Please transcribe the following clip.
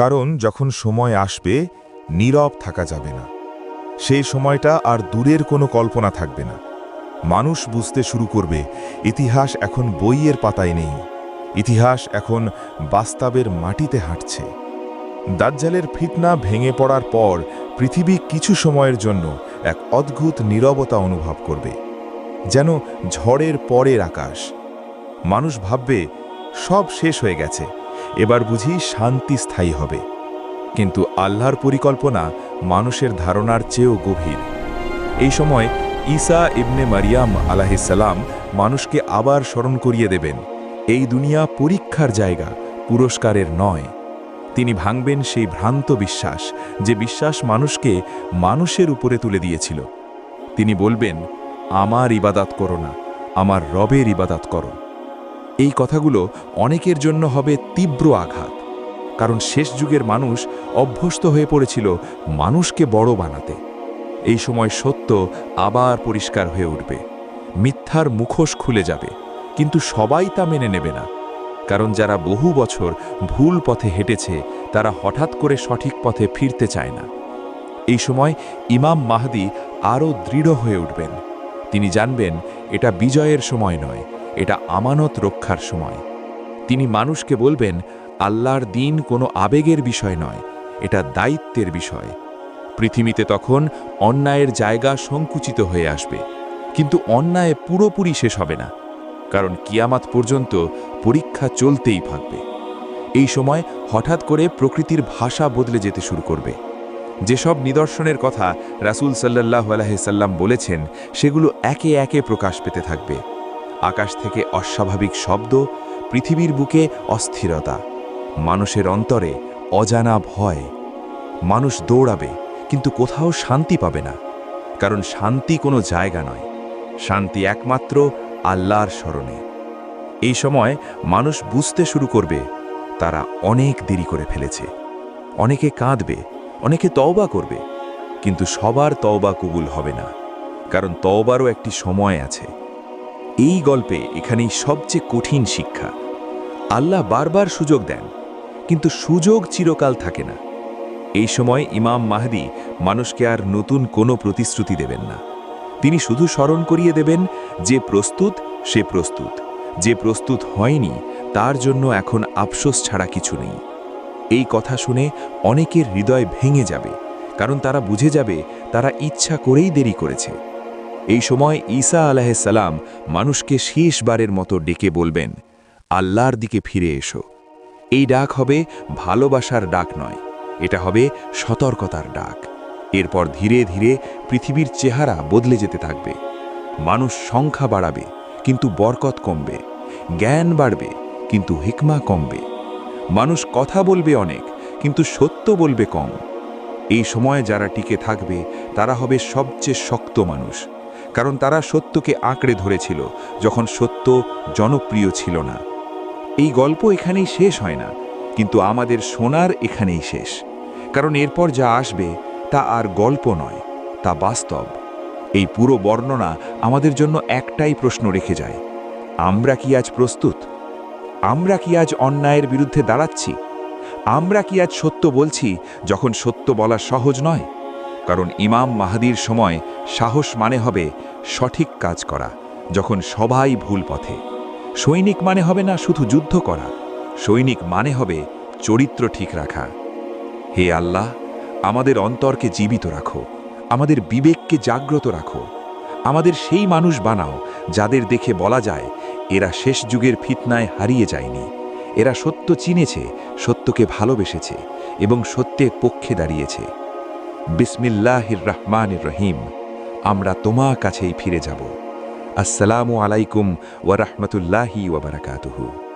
কারণ যখন সময় আসবে, নীরব থাকা যাবে না। সেই সময়টা আর দূরের কোনো কল্পনা থাকবে না। মানুষ বুঝতে শুরু করবে, ইতিহাস এখন বইয়ের পাতায় নেই। ইতিহাস এখন বাস্তবের মাটিতে হাঁটছে। দাজ্জালের ফিতনা ভেঙে পড়ার পর পৃথিবী কিছু সময়ের জন্য এক অদ্ভুত নীরবতা অনুভব করবে, যেন ঝড়ের পরের আকাশ। মানুষ ভাববে, সব শেষ হয়ে গেছে। এবার বুঝি শান্তি স্থায়ী হবে। কিন্তু আল্লাহর পরিকল্পনা মানুষের ধারণার চেয়েও গভীর। এই সময় ঈসা ইবনে মারিয়াম আলাহিসাল্লাম মানুষকে আবার স্মরণ করিয়ে দেবেন, এই দুনিয়া পরীক্ষার জায়গা, পুরস্কারের নয়। তিনি ভাঙবেন সেই ভ্রান্ত বিশ্বাস, যে বিশ্বাস মানুষকে মানুষের উপরে তুলে দিয়েছিল। তিনি বলবেন, আমার ইবাদাত করো না, আমার রবের ইবাদাত করো। এই কথাগুলো অনেকের জন্য হবে তীব্র আঘাত, কারণ শেষ যুগের মানুষ অভ্যস্ত হয়ে পড়েছিল মানুষকে বড় বানাতে। এই সময় সত্য আবার পরিষ্কার হয়ে উঠবে। মিথ্যার মুখোশ খুলে যাবে, কিন্তু সবাই তা মেনে নেবে না, কারণ যারা বহু বছর ভুল পথে হেঁটেছে, তারা হঠাৎ করে সঠিক পথে ফিরতে চায় না। এই সময় ইমাম মাহদি আরও দৃঢ় হয়ে উঠবেন। তিনি জানবেন, এটা বিজয়ের সময় নয় এটা আমানত রক্ষার সময়। তিনি মানুষকে বলবেন, আল্লাহর দিন কোনো আবেগের বিষয় নয়, এটা দায়িত্বের বিষয়। পৃথিবীতে তখন অন্যায়ের জায়গা সংকুচিত হয়ে আসবে, কিন্তু অন্যায় পুরোপুরি শেষ হবে না, কারণ কিয়ামাত পর্যন্ত পরীক্ষা চলতেই থাকবে। এই সময় হঠাৎ করে প্রকৃতির ভাষা বদলে যেতে শুরু করবে। যেসব নিদর্শনের কথা রাসূল সাল্লাহ আলাইসাল্লাম বলেছেন, সেগুলো একে একে প্রকাশ পেতে থাকবে। আকাশ থেকে অস্বাভাবিক শব্দ, পৃথিবীর বুকে অস্থিরতা, মানুষের অন্তরে অজানা ভয়। মানুষ দৌড়াবে, কিন্তু কোথাও শান্তি পাবে না, কারণ শান্তি কোনো জায়গা নয়, শান্তি একমাত্র আল্লাহর স্মরণে। এই সময় মানুষ বুঝতে শুরু করবে, তারা অনেক দেরি করে ফেলেছে, অনেকে কাঁদবে, অনেকে তওবা করবে, কিন্তু সবার তওবা কবুল হবে না, কারণ তওবারও একটি সময় আছে। এই গল্পে এখানেই সবচেয়ে কঠিন শিক্ষা। আল্লাহ বারবার সুযোগ দেন, কিন্তু সুযোগ চিরকাল থাকে না। এই সময় ইমাম মাহদি মানুষকে আর নতুন কোনো প্রতিশ্রুতি দেবেন না। তিনি শুধু স্মরণ করিয়ে দেবেন, যে প্রস্তুত, সে প্রস্তুত। যে প্রস্তুত হয়নি, তার জন্য এখন আফসোস ছাড়া কিছু নেই। এই কথা শুনে অনেকের হৃদয় ভেঙে যাবে, কারণ তারা বুঝে যাবে, তারা ইচ্ছা করেই দেরি করেছে। এই সময় ঈসা আলাহিসাল্লাম মানুষকে শেষবারের মতো ডেকে বলবেন, আল্লাহর দিকে ফিরে এসো। এই ডাক হবে ভালোবাসার ডাক নয়, এটা হবে সতর্কতার ডাক। এরপর ধীরে ধীরে পৃথিবীর চেহারা বদলে যেতে থাকবে। মানুষ সংখ্যা বাড়াবে, কিন্তু বরকত কমবে। জ্ঞান বাড়বে, কিন্তু হিকমা কমবে। মানুষ কথা বলবে অনেক, কিন্তু সত্য বলবে কম। এই সময় যারা টিকে থাকবে, তারা হবে সবচেয়ে শক্ত মানুষ। কারণ তারা সত্যকে আঁকড়ে ধরেছিল, যখন সত্য জনপ্রিয় ছিল না। এই গল্প এখানেই শেষ হয় না, কিন্তু আমাদের শোনার এখানেই শেষ। কারণ এরপর যা আসবে, তা আর গল্প নয়, তা বাস্তব। এই পুরো বর্ণনা আমাদের জন্য একটাই প্রশ্ন রেখে যায়, আমরা কি আজ প্রস্তুত? আমরা কি আজ অন্যায়ের বিরুদ্ধে দাঁড়াচ্ছি? আমরা কি আজ সত্য বলছি, যখন সত্য বলা সহজ নয়? কারণ ইমাম মাহাদির সময় সাহস মানে হবে সঠিক কাজ করা, যখন সবাই ভুল পথে। সৈনিক মানে হবে না শুধু যুদ্ধ করা, সৈনিক মানে হবে চরিত্র ঠিক রাখা। হে আল্লাহ, আমাদের অন্তরকে জীবিত রাখো, আমাদের বিবেককে জাগ্রত রাখো, আমাদের সেই মানুষ বানাও যাদের দেখে বলা যায়, এরা শেষ যুগের ফিতনায় হারিয়ে যায়নি। এরা সত্য চিনেছে, সত্যকে ভালোবেসেছে এবং সত্যের পক্ষে দাঁড়িয়েছে। বিসমিল্লাহির রহমান রহিম। আমরা তোমার কাছেই ফিরে যাব। আসসালামু আলাইকুম ওয়া বারাকাতুহু।